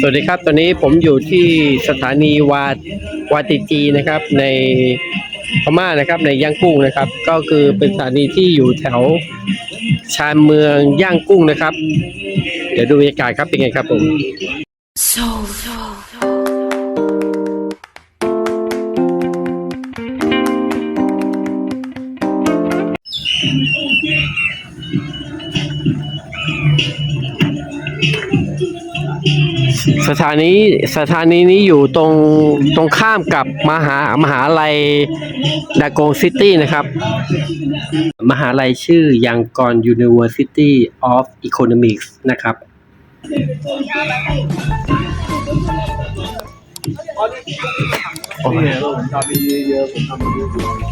สวัสดีครับ ตอนนี้ผมอยู่ที่สถานีวาวาติจีนะครับ ในพม่านะครับ ในย่างกุ้งนะครับ ก็คือเป็นสถานีที่อยู่แถวชานเมืองย่างกุ้งนะครับ เดี๋ยวดูบรรยากาศครับเป็นไงครับผม สถานีสถานีนี้อยู่ตรงตรงข้ามกับมหามหาลัยดากงซิตี้นะครับ มหาลัยชื่อยังกอน University of Economics นะครับโอ้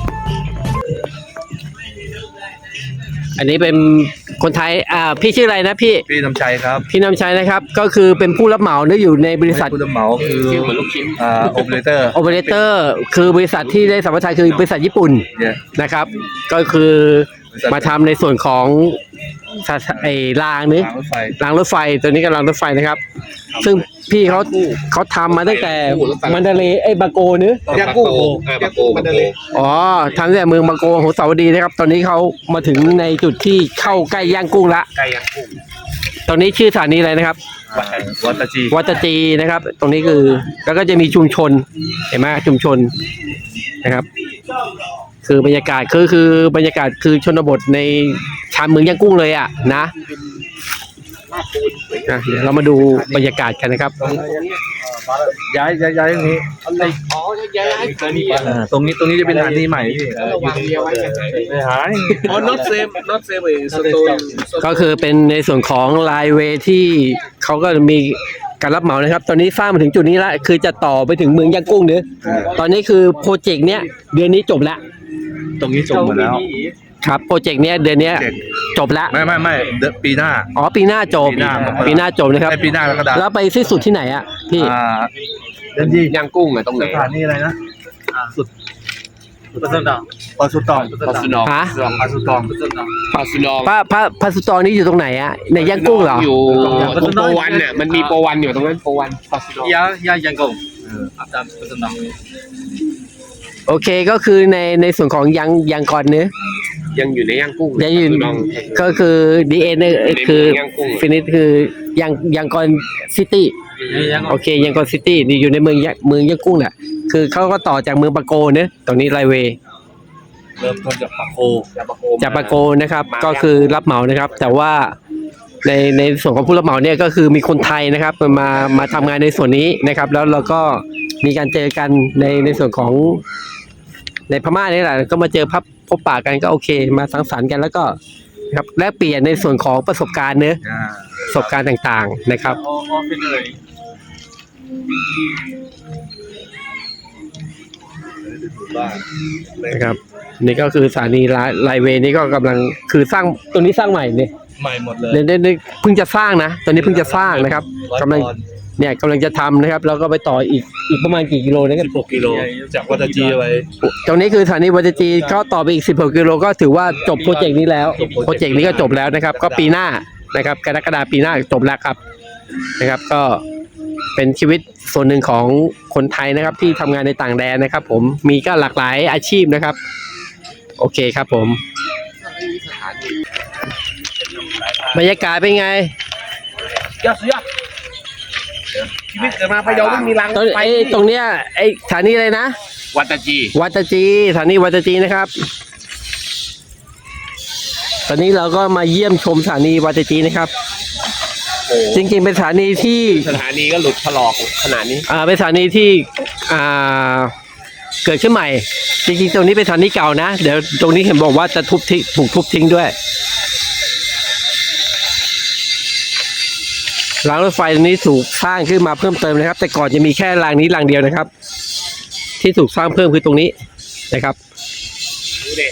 ย อันนี้เป็นคนไทยอ่าพี่ชื่ออะไรนะพี่ พี่นำชัยครับพี่นำชัยนะครับ ก็คือเป็นผู้รับเหมาเนื้ออยู่ในบริษัทผู้รับเหมาคืออ่าโอเปอเรเตอร์โอเปอเรเตอร์คือบริษัทที่ได้สัมปทานคือบริษัทญี่ปุ่นเนี่ยนะครับ ก็คือบริษัทมาทำในส่วนของ สถไอ้รางนี้ทางรถไฟรางรถไฟตัวนี้ก็รางรถไฟนะครับ ซึ่งพี่เขาเขาทำมาตั้งแต่มันเดเลย์ไอ้บาโกเนื้อะย่างกุ้งย่างกุ้งมันเลยอ๋อทำตั้งแต่เมืองบาโกของสาวดีนะครับ ตอนนี้เขามาถึงในจุดที่เข้าใกล้ย่างกุ้งละไก่ย่างกุ้งตอนนี้ชื่อสถานีอะไรนะครับวัตจีวัตจีนะครับ ตรงนี้คือแล้วก็จะมีชุมชนเห็นไหมชุมชนนะครับ คือบรรยากาศคือคือบรรยากาศคือชนบทในชานเมืองย่างกุ้งเลยอะนะนะเดี๋ยวเรามาดูบรรยากาศกันนะครับ ย้ายย้ายย้ายตรงนี้อ่าตรงนี้ตรงนี้จะเป็นสถานีใหม่พี่ไม่หาย Oh, not same, not same way. So, so ก็คือเป็นในส่วนของไลน์เวย์ที่เขาก็มีการรับเหมานะครับ ตอนนี้สร้างมาถึงจุดนี้แล้วคือจะต่อไปถึงเมืองย่างกุ้งเนื้อะตอนนี้คือโปรเจกต์เนี้ยเดือนนี้จบแล้ว ตรงนี้จบหมดแล้วครับโปรเจกต์เนี้ยเดือนเนี้ยเจ็ดจบแล้วไม่ไม่ไม่เดือนปีหน้า อ๋อปีหน้าจบปีหน้า ปีหน้าจบนะครับไอ้ปีหน้าแล้วก็ดาแล้วไปสิ้นสุดที่ไหนอะพี่อ่าเดือนที่ย่างกุ้งอะตรงไหนสถานีอะไรนะสุดปัสสาวะปอสุตองปัสสาวะฮะปอสุตองปัสสาวะพระพระพระสุตอนี้อยู่ตรงไหนอะในย่างกุ้งเหรออยู่ตรงโปรวันเนี่ยมันมีโปรวันอยู่ตรงนั้นโปรวันปัสสาวะ Yeah, yeah, Yangon. After Pasundang. โอเคก็คือในในส่วนของยังยังก่อนเนื้อะยังอยู่ในย่างกุ้งยังอยู่ลองก็คือดีเอ็นคือในเมืองย่างกุ้งฟินิชคือยังยังก่อนซิตี้ Yeah, โอเคยังก่อนซิตี้นี่อยู่ในเมืองยะเมืองย่างกุ้งแหละคือเขาก็ต่อจากเมืองปาโกเนื้อะตรงนี้ไลเวย์เริ่มต้นจากปากโคจากปาโกนะครับ ก็คือรับเหมานะครับ แต่ว่าในในส่วนของผู้รับเหมาเนี่ยก็คือมีคนไทยนะครับมามาทำงานในส่วนนี้นะครับ แล้วเราก็มีการเจอกันในในส่วนของ ในพม่านี่แหละก็มาเจอพับพบปะกันก็โอเค มาสังสรรค์กันแล้วก็นะครับแลกเปลี่ยนในส่วนของประสบการณ์เนื้อะอ่าประสบการณ์ต่างๆนะครับ All, all February. นะครับ นี่ก็คือสถานีไลเวย์นี่ก็กำลังคือสร้างตัวนี้สร้างใหม่เนี่ยใหม่หมดเลย เนี่ยเนี่ยเนี่ยเพิ่งจะสร้างนะตอนนี้เพิ่งจะสร้างนะครับร้อยกำลังปอนด์ เนี่ยกำลังจะทำนะครับ แล้วก็ไปต่ออีกอีกประมาณกี่กิโลนะครับสิบหกกิโล จากวัตจีไป ตรงนี้คือสถานีวัตจีก็ต่อไปอีก 16 กิโลก็ถือว่าจบโปรเจกต์นี้แล้วจบโปรโปรเจเจกกต์ต์ นี้ก็จบแล้วนะครับ ก็ปีหน้านะครับกรกฎาปีหน้าจบแล้วครับนะครับ ก็เป็นชีวิตส่วนหนึ่งของคนไทยนะครับ ที่ทำงานในต่างแดนนะครับ ผมมีก็หลากหลายอาชีพนะครับ โอเคครับผม บรรยากาศเป็นไง ยอดสุดยอด ชีวิตเกิดมาพะเยาไม่มีรังตรงไฟไอ้ตรงเนี้ยไอ้สถานีอะไรนะ วัตจีวัตจีสถานีวัตจีนะครับ ตอนนี้เราก็มาเยี่ยมชมสถานีวัตจีนะครับ จริงๆเป็นสถานีที่สถานีก็หลุดถลอกขนาดนี้อ่าเป็นสถานีที่อ่าเกิดขึ้นใหม่ จริงๆตรงนี้เป็นสถานีเก่านะ เดี๋ยวตรงนี้เห็นบอกว่าจะทุบทิ้งถูกทุบทิ้งด้วย รางรถไฟตรงนี้ถูกสร้างขึ้นมาเพิ่มเติมนะครับ แต่ก่อนจะมีแค่รางนี้รางเดียวนะครับ ที่ถูกสร้างเพิ่มคือตรงนี้นะครับ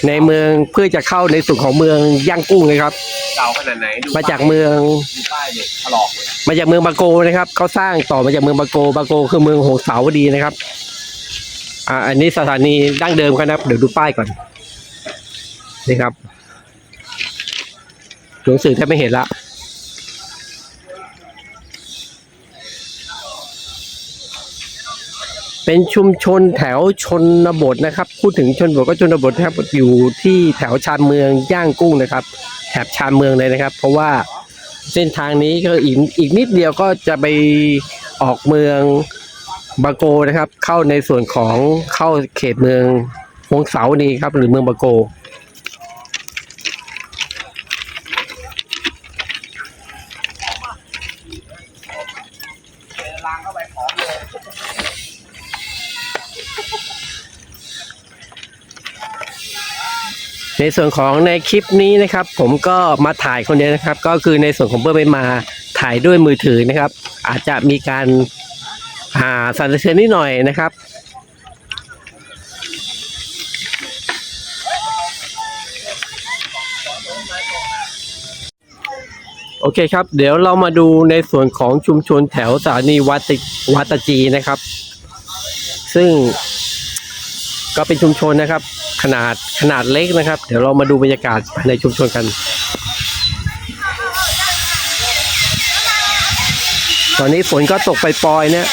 ในเมืองเพื่อจะเข้าในส่วนของเมืองย่างกุ้งนะครับ เก่าขนาดไหนดูมาจากเมืองดูป้ายเนี่ยถลอกเลยมาจากเมืองบาโกนะครับเขาสร้างต่อมาจากเมืองบาโกบาโกคือเมืองหงสาวดีนะครับ อ่า อันนี้สถานีดั้งเดิมกันนะครับเดี๋ยวดูป้ายก่อนนี่ครับหนังสือแทบไม่เห็นละ เป็นชุมชนแถวชนบทนะครับ พูดถึงชนบทก็ชนบทนะครับอยู่ที่แถวชานเมืองย่างกุ้งนะครับ แถบชานเมืองเลยนะครับ เพราะว่าเส้นทางนี้ก็อีกอีกนิดเดียวก็จะไปออกเมืองบาโกนะครับ เข้าในส่วนของเข้าเขตเมืองวงเสานีครับ หรือเมืองบาโก ในส่วนของในคลิปนี้นะครับ ผมก็มาถ่ายคนเดียวนะครับ ก็คือในส่วนของเพื่อนไม่มาถ่ายด้วยมือถือนะครับ อาจจะมีการอ่าสั่นสะเทือนนิดหน่อยนะครับ โอเคครับ เดี๋ยวเรามาดูในส่วนของชุมชนแถวสถานีวัดติวัดตะจีนะครับ ซึ่งก็เป็นชุมชนนะครับ ขนาดขนาดเล็กนะครับ เดี๋ยวเรามาดูบรรยากาศภายในชุมชนกัน ตอนนี้ฝนก็ตกไปปลอยๆนะ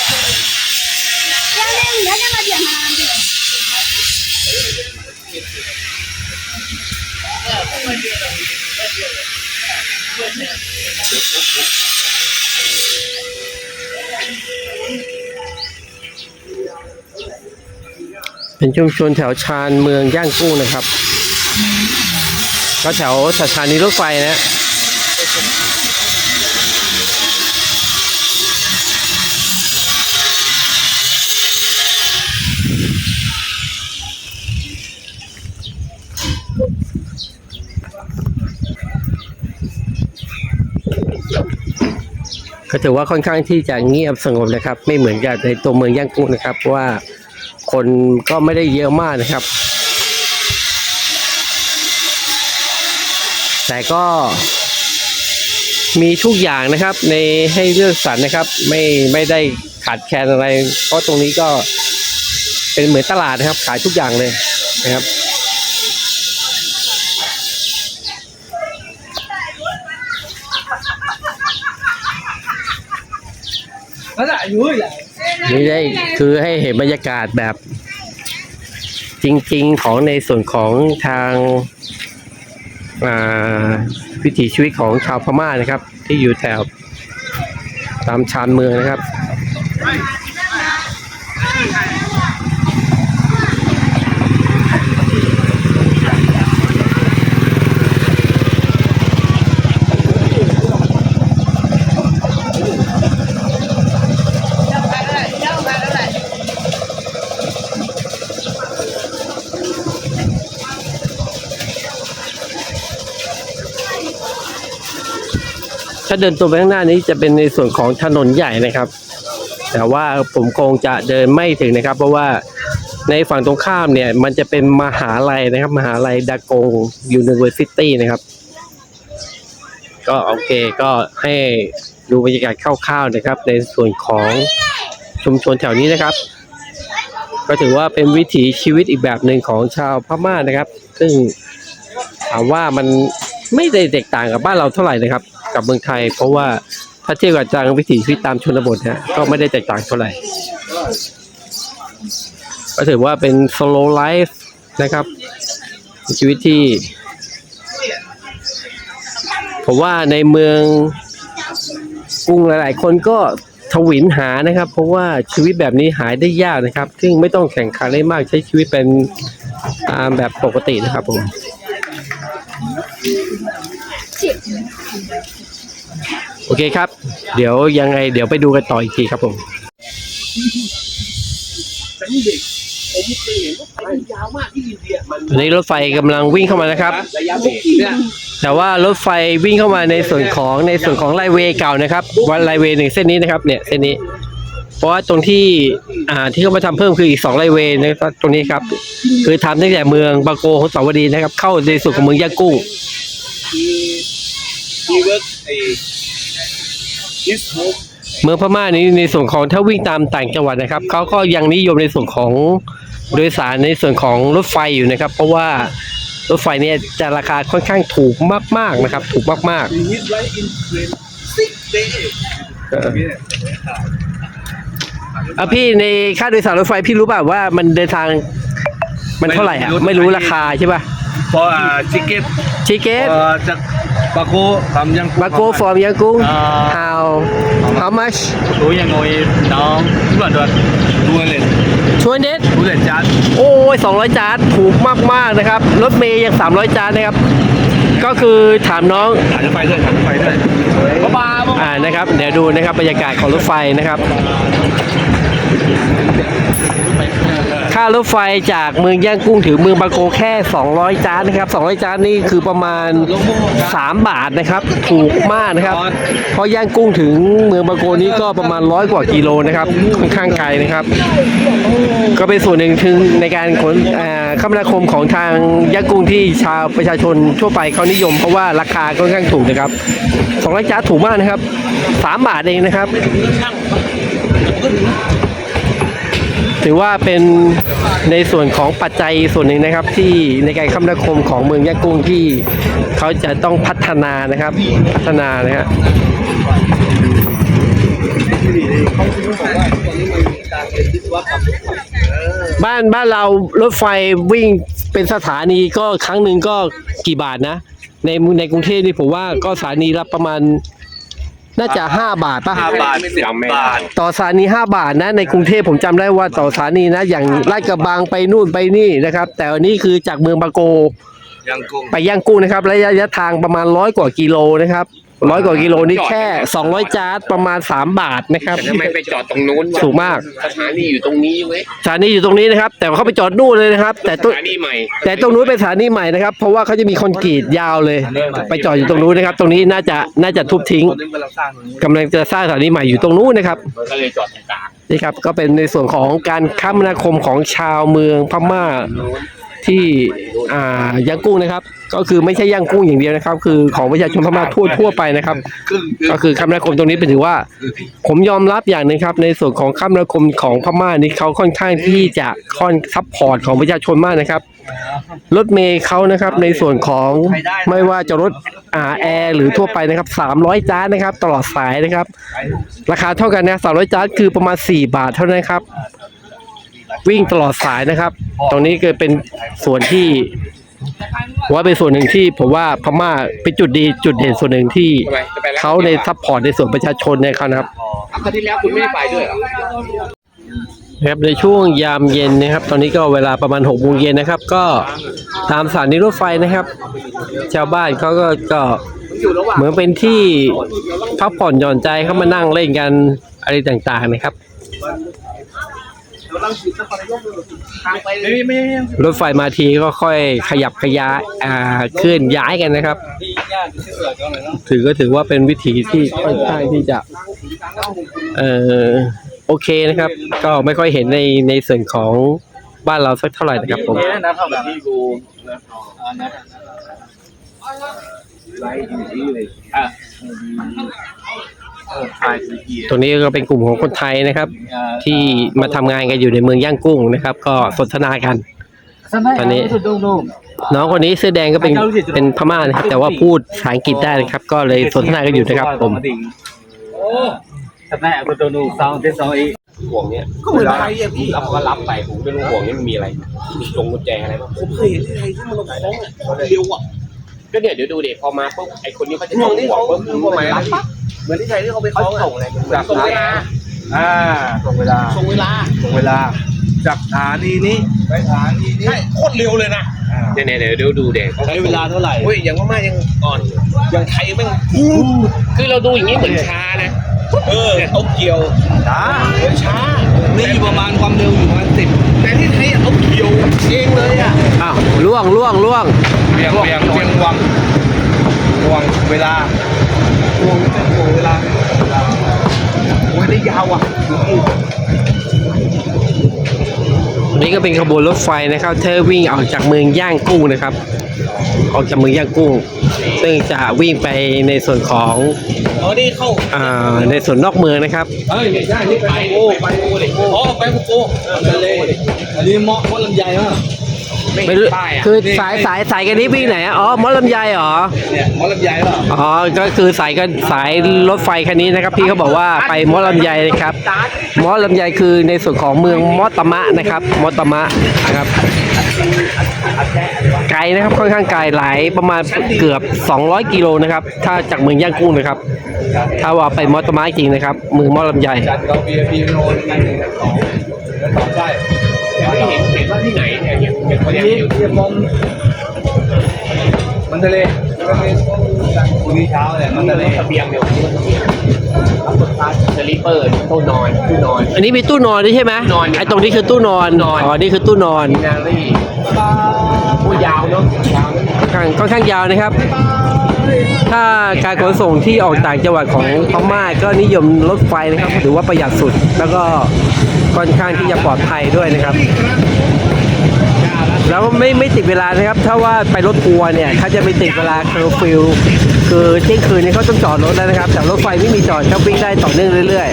เป็นชุมชนแถวชานเมืองย่างกุ้งนะครับ ก็แถวสถานีรถไฟนะก็ถือว่าค่อนข้างที่จะเงียบสงบนะครับ ไม่เหมือนกับในตัวเมืองย่างกุ้งนะครับว่า คนก็ไม่ได้เยอะมากนะครับ แต่ก็มีทุกอย่างนะครับ ในให้เลือกสรรนะครับ ไม่ไม่ได้ขาดแคลนอะไร เพราะตรงนี้ก็เป็นเหมือนตลาดนะครับ ขายทุกอย่างเลยนะครับนี่ นี่ได้คือให้เห็นบรรยากาศแบบ จริง ๆ ของในส่วนของทางวิถีชีวิตของชาวพม่านะครับ ที่อยู่แถวตามชานเมืองนะครับ ถ้าเดินตัวไปข้างหน้านี้จะเป็นในส่วนของถนนใหญ่นะครับ แต่ว่าผมคงจะเดินไม่ถึงนะครับ เพราะว่าในฝั่งตรงข้ามเนี่ย มันจะเป็นมหาลัยนะครับ มหาลัยดากงยูนิเวอร์ซิตี้นะครับ ก็โอเคก็ให้ดูบรรยากาศคร่าวๆนะครับ ในส่วนของชุมชนแถวนี้นะครับ ก็ถือว่าเป็นวิถีชีวิตอีกแบบหนึ่งของชาวพม่านะครับ ซึ่งถามว่ามันไม่ได้แตกต่างกับบ้านเราเท่าไหร่นะครับ กับเมืองไทย เพราะว่าถ้าเทียบกับจางวิถีชีวิตตามชนบทเนี่ยก็ไม่ได้แตกต่างเท่าไหร่ก็ถือว่าเป็น slow life นะครับ ชีวิตที่ ผมว่าในเมืองกรุงหลาย ๆ คนก็ทวินหานะครับ เพราะว่าชีวิตแบบนี้หายได้ยากนะครับ ซึ่งไม่ต้องแข่งขันอะไรมากใช้ชีวิตเป็นตามแบบปกตินะครับผม โอเคครับ เดี๋ยวยังไง เดี๋ยวไปดูกันต่ออีกทีครับผมแต่นี่เด็กผมเคยเห็นรถไฟกที่อินเดียมันตอนนี้รถไฟกำลังวิ่งเข้ามานะครับ แต่ว่ารถไฟวิ่งเข้ามาในส่วนของในส่วนของไลเวย์เก่านะครับ วันไลเวย์หนึ่งเส้นนี้นะครับ เนี่ยเส้นนี้ เพราะว่าตรงที่อ่าที่เขามาทำเพิ่มคืออีกสองไลเวย์นะครับตรงนี้ครับ คือทำตั้งแต่เมืองบางโกของสาวดีนะครับ เข้าในส่วนของเมืองย่ากุ้ง เวิร์กไอ้ดิสโฮมเมืองพม่านี้ในส่วนของถ้าวิ่งตามต่างจังหวัดนะครับเขาก็ยังนิยมในส่วนของโดยสารในส่วนของรถไฟอยู่นะครับ เพราะว่ารถไฟเนี่ยจะราคาค่อนข้างถูกมาก ๆนะครับ ถูกมากฮิตไว้อินเทรนซิกเดย์ๆเอออะพี่ในค่าโดยสารรถไฟพี่รู้ป่ะว่ามันเดินทางมันเท่าไหร่อะไม่รู้ราคาใช่ป่ะพออ่าชิค เก้นชิเกตพอจากบาโกทำยังบาโกฟอร์มยังกุ้งอ่า how how much đối nhà ngồi đó cũng là được ดูเลยช่วยเน็ตดูเลยจานโอ้ย200จานถูกมากๆนะครับ รถเมย์ยัง300จานนะครับ ก็คือถามน้องถ่ายรถไฟด้วยถ่ายรถไฟด้วยบ้าบ้าอ่านะครับ เดี๋ยวดูนะครับบรรยากาศของรถไฟนะครับ ค่ารถไฟจากเมืองย่างกุ้งถึงเมืองบางโกแค่ 200 จานนะครับ 200 จานนี่คือประมาณ 3 บาทนะครับ ถูกมากนะครับ เพราะย่างกุ้งถึงเมืองบางโกนี้ก็ประมาณร้อยกว่ากิโลนะครับ ค่อนข้างไกลนะครับ ก็เป็นส่วนหนึ่งถึงในการขนอ่าคมนาคมของทางย่างกุ้งที่ชาวประชาชนทั่วไปเขานิยม เพราะว่าราคาค่อนข้างถูกนะครับ 200 จานถูกมากนะครับ 3 บาทเองนะครับ ถือว่าเป็นในส่วนของปัจจัยส่วนหนึ่งนะครับ ที่ในการคมนาคมของเมืองย่างกุ้งที่เขาจะต้องพัฒนานะครับ พัฒนานะฮะบ้านบ้านเรารถไฟวิ่งเป็นสถานีก็ครั้งหนึ่งก็กี่บาทนะ ในในกรุงเทพนี่ผมว่าก็สถานีละประมาณ น่าจะ 5 บาทป่ะห้าบาทสิบบาท ต่อสถานี5 บาทนะในกรุงเทพผมจำได้ว่าต่อสถานีนะ อย่างลาดกระบังไปนู่นไปนี่นะครับ แต่อันนี้คือจากเมืองบางโกยังกุ้ง ไปย่างกุ้งนะครับระยะทางประมาณร้อยกว่ากิโลนะครับ ร้อยกว่ากิโลนี่แค่ 200 จาร์ดประมาณ 3 บาทนะครับทำไมไปจอดตรงนู้นวะสูงมาก สถานีอยู่ตรงนี้เว้ยสถานีอยู่ตรงนี้นะครับ แต่เขาไปจอดนู่นเลยนะครับ แต่สต้นถานีใหม่แต่ตรงนู้นเป็นสถานีใหม่นะครับ เพราะว่าเขาจะมีคอนกรีตยาวเลย ไปจอดอยู่ตรงนู้นนะครับ ตรงนี้น่าจะน่าจะทุบทิ้งตอนนี้กำลังสร้างตรงนี้กำลังจะสร้างสถานีใหม่อยู่ตรงนู้นนะครับมันก็เลยจอดตรงกลางนี่ครับก็เป็นในส่วนของการคมนาคมของชาวเมืองพม่า ที่อ่าย่างกุ้งนะครับ ก็คือไม่ใช่ย่างกุ้งอย่างเดียวนะครับ คือของประชาชนพม่าทั่วทั่วไปนะครับ ก็คือคมนาคมตรงนี้เป็นถือว่า ผมยอมรับอย่างหนึงครับ ในส่วนของคมนาคมของพม่านี่เขาค่อนข้างที่จะค่อนซัพพอร์ตของประชาชนมากนะครับรถเมย์เขานะครับในส่วนของไม่ว่าจะรถอ่าแอร์หรือทั่วไปนะครับ 300จานนะครับ ตลอดสายนะครับ ราคาเท่ากันนะ300จานคือประมาณ 4 บาทเท่านั้นครับ วิ่งตลอดสายนะครับ ตรงนี้ก็เป็นส่วนที่ผมว่าเป็นส่วนหนึ่งที่ผมว่าพม่าเป็นจุดดีจุดเด่นส่วนหนึ่งที่ทำไมจะไปแล้วเขาในซัพพอร์ตในส่วนประชาชนเนี่ยเขานะครับคราวที่แล้วคุณไม่ได้ไปด้วยเหรอนะครับในช่วงยามเย็นนะครับ ตอนนี้ก็เวลาประมาณ6กโมงเย็นนะครับ ก็ตามสถานีรถไฟนะครับ ชาวบ้านเขาก็ก็เหมือนเป็นที่พักผ่อนหย่อนใจเขามานั่งเล่นกันอะไรต่างๆนะครับไม่ไม่ไม่ รถไฟมาทีก็ค่อยขยับขยายอ่าเคลื่อนย้ายกันนะครับ ถือก็ถือว่าเป็นวิถีที่ค่อนข้างที่จะเอ่อโอเคนะครับ ก็ไม่ค่อยเห็นในในส่วนของบ้านเราสักเท่าไหร่นะครับผมนะเท่ากับที่กู ตรงนี้ก็เป็นกลุ่มของคนไทยนะครับ ที่มาทำงานกันอยู่ในเมืองย่างกุ้งนะครับ ก็สนทนากัน ตอนนี้ น้องคนนี้เสื้อแดงก็เป็นเป็นพม่านะครับ แต่ว่าพูดภาษาอังกฤษได้นะครับ ก็เลยสนทนากันอยู่นะครับ ผมทำไมอะคุณตัวนูสองเจ็ดสองอีห่วงเนี้ยก็เหมือนไทยอะพี่รับก็รับไปผมไม่รู้ห่วงนี้มันมีอะไรมีจงกุญแจอะไรบ้างผมเคยเห็นที่ไทยที่มันลงคล้องอะเร็วอะก็เนี่ยเดี๋ยวดูเด็กพอมาปุ๊บไอคนนี้เขาจะห่วงที่เขาปุ๊บห่วงไหมรับปั๊บ เหมือนที่ไทยที่เขาไปคล้องอะส่งอะไรจับส่งเวลาอ่าส่งเวลาส่งเวลาส่งเวลา จากสถานีนี้ไปสถานีนี้ใช่โคตรเร็วเลยนะเนี่ยเนี่ยเดี๋ยวดูดูเด็กใช้เวลาเท่าไหร่เฮ้ยอย่างพม่ายังอ่อนอย่างไทยแม่งคือเราดูอย่างนี้เหมือนช้านะ เออเอาเกี่ยวช้าเฮ้ยช้านี่อยู่ประมาณความเร็วอยู่ประมาณสิบแต่ที่ไทยเอาเกี่ยวเองเลยอะอ้าวล่วงล่วงล่วงเบียงเบียงเบียงวังวังเวลา ห่วงเป็นห่วงเวลาโอ้ยได้ยาวอะอันนี้ก็เป็นขบวนรถไฟนะครับ เธอวิ่งออกจากเมืองย่างกุ้งนะครับ ออกจากเมืองย่างกุ้ง ซึ่งจะวิ่งไปในส่วนของอ๋อนี่เข้าอ่าในส่วนนอกเมืองนะครับเฮ้ยไม่ใช่นี่ไปโอ้ไปโอ้เลยอ๋อไปโอ้ทะเลอันนี้เหมาะเพราะลำไยมาก ไม่ไม่เห็นรู้ป้ายอะคือสายสายสายกันนี้วิ่งไหนอะอ๋อมอลำไยเหรอเนี่ยมอลำไยเปล่าอ๋อก็คือสายกันสายรถไฟคันนี้นะครับ พี่เขาบอกว่าไปมอลำไยนะครับมอลำไยคือในส่วนของเมืองมอตามะนะครับมอตามะนะครับไกลนะครับค่อนข้างไกลหลายประมาณเกือบ 200 กิโลนะครับ ถ้าจากเมืองย่างกุ้งนะครับ ถ้าว่าไปมอตามะจริงนะครับเมืองมอลำไยจัดเรา VIP โนนนั่นหนึ่งสองแล้วสองใช่ แต่ไม่เห็นเห็นว่าที่ไหนเนี่ยเนี่ยเห็นเขาวันเรียกนี้อยู่เรียกมงมันทะเลมันทะเลพรุ่งนี้เช้าเนี่ยมันทะเลเบียงเดียวรับสุดท้ายสลิปเปอร์ตู้นอนตู้นอน อันนี้มีตู้นอนด้วยใช่ไหมนอนไอ้ตรงนี้คือตู้นอนนอนอ๋อนี่คือตู้นอนนารีโอ้ยาวเนาะยาวค่อนข้างค่อนข้างยาวนะครับ ถ้าการขนส่งที่ออกต่างจังหวัดของพม่าก็นิยมรถไฟนะครับถือว่าประหยัดสุดแล้วก็ ค่อนข้างที่จะปลอดภัยด้วยนะครับ แล้วไม่ไม่ติดเวลานะครับ ถ้าว่าไปรถทัวร์เนี่ยเขาจะไปติดเวลาเคอร์ฟิวคือเที่ยงคืนเนี่ยเขาต้องจอดรถแล้วนะครับ แต่รถไฟไม่มีจอดเขาวิ่งได้ต่อเนื่องเรื่อย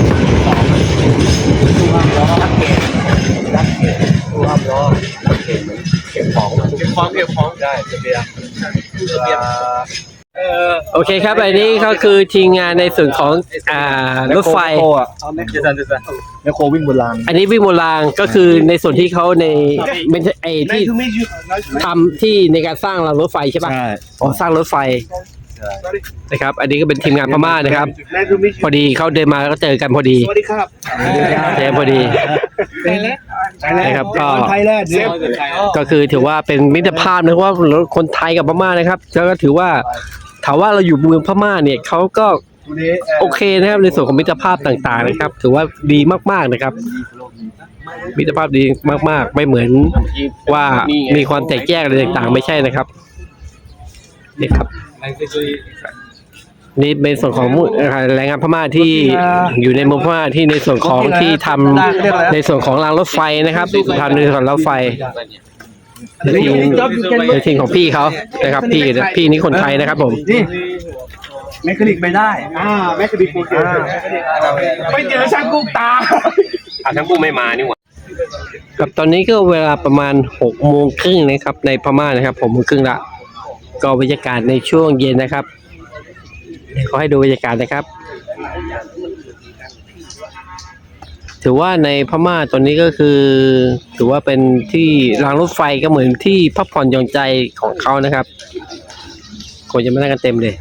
เก็บของเก็บของได้เบียงเบียงๆ โอเคครับอันนี้ก็คือทีมงานในส่วนของอ่ารถไฟโคอะเจสันเจสันแมคโครวิ่งบนรางอันนี้วิ่งโบราณก็คือในส่วนที่เขาในเป็นไอที่ Nice to meet you. Nice to meet ทำที่ในการสร้างรางรถไฟใช่ปะใช่อ๋อสร้างรถไฟนะครับ อันนี้ก็เป็นทีมงานพม่านะครับ you. Nice to meet พอดีเขาเดินมาก็เจอกันพอดี you. สวัสดีครับ เจอพอดีนะครับก็ ไทยแลนด์เนี่ยก็คือถือว่าเป็นมิตรภาพนะเพราะว่าคนไทยกับพม่านะครับแล้วก็ถือว่าถามว่าเราอยู่เมืองพม่าเนี่ยเขาก็โอเคนะครับในส่วนของมิตรภาพต่างๆนะครับ ถือว่าดีมากๆนะครับ มิตรภาพดีมากๆ ไม่เหมือนว่ามีความแตกแยกอะไรต่างๆ ไม่ใช่นะครับนี่ครับ นี่เป็นส่วนของมุแรงงานพม่าที่อยู่ในเมืองพม่าที่ในส่วนของที่ทำในส่วนของรางรถไฟนะครับทำในส่วนของรถไฟในทีมในทีมของพี่เขานะครับพี่พี่นี่คนไทยนะครับ ผมแมคคานิกไปได้ อ่าแมคคาดิโอเคไปเจอช่างกุ้งตาอะทั้งคู่ไม่มานี่หว่าครับตอนนี้ก็เวลาประมาณหกโมงครึ่งนะครับ ในพม่านะครับ ผมโมงครึ่งละก็บรรยากาศในช่วงเย็นนะครับ เขอให้ดูบรรยากาศนะครับ ถือว่าในพม่าตอนนี้ก็คือ ถือว่าเป็นที่รางรถไฟก็เหมือนที่พักผ่อนหย่อนใจของเขานะครับคนจะมานั่งกันเต็มเลย